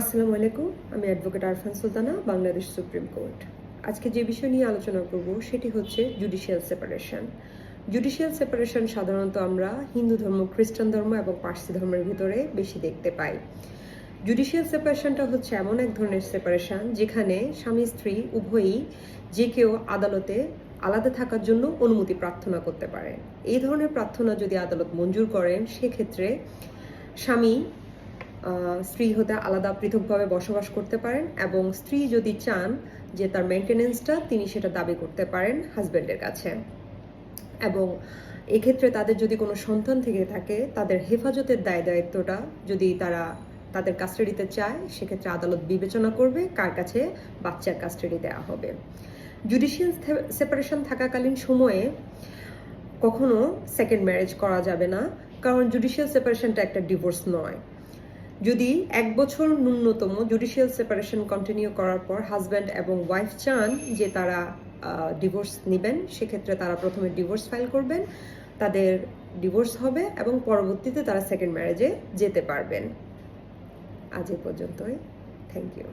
আসসালামু আলাইকুম, আমি advocate Arfan Sultana, Bangladesh supreme court. আজকে যে বিষয় নিয়ে আলোচনা করব সেটি হচ্ছে জুডিশিয়াল সেপারেশন জুডিশিয়াল সেপারেশন সাধারণত আমরা হিন্দু ধর্ম, খ্রিস্টান ধর্ম এবং পার্সি ধর্মের ভিতরে বেশি দেখতে পাই। জুডিশিয়াল সেপারেশনটা হচ্ছে এমন এক ধরনের সেপারেশন যেখানে স্বামী, স্ত্রী উভয়ই যে কেউ আদালতে আলাদা থাকার জন্য অনুমতি প্রার্থনা করতে পারে। এই ধরনের প্রার্থনা যদি আদালত মঞ্জুর করেন, সেক্ষেত্রে স্বামী স্ত্রী হতে আলাদা পৃথকভাবে বসবাস করতে পারেন এবং স্ত্রী যদি চান যে তার মেনটেনেন্সটা তিনি সেটা দাবি করতে পারেন হাজব্যান্ডের কাছে। এবং এক্ষেত্রে তাদের যদি কোনো সন্তান থেকে থাকে, তাদের হেফাজতের দায় দায়িত্বটা যদি তারা তাদের কাস্টাডিতে চায়, সেক্ষেত্রে আদালত বিবেচনা করবে কার কাছে বাচ্চার কাস্টাডি দেওয়া হবে। জুডিশিয়াল সেপারেশন থাকাকালীন সময়ে কখনো সেকেন্ড ম্যারেজ করা যাবে না, কারণ জুডিশিয়াল সেপারেশনটা একটা ডিভোর্স নয়। যদি এক বছর ন্যূনতম জুডিশিয়াল সেপারেশন কন্টিনিউ করার পর হাজব্যান্ড এবং ওয়াইফ চান যে তারা ডিভোর্স নেবেন, সেক্ষেত্রে তারা প্রথমে ডিভোর্স ফাইল করবেন, তাদের ডিভোর্স হবে এবং পরবর্তীতে তারা সেকেন্ড ম্যারেজে যেতে পারবেন। আজ এ পর্যন্তই। Thank you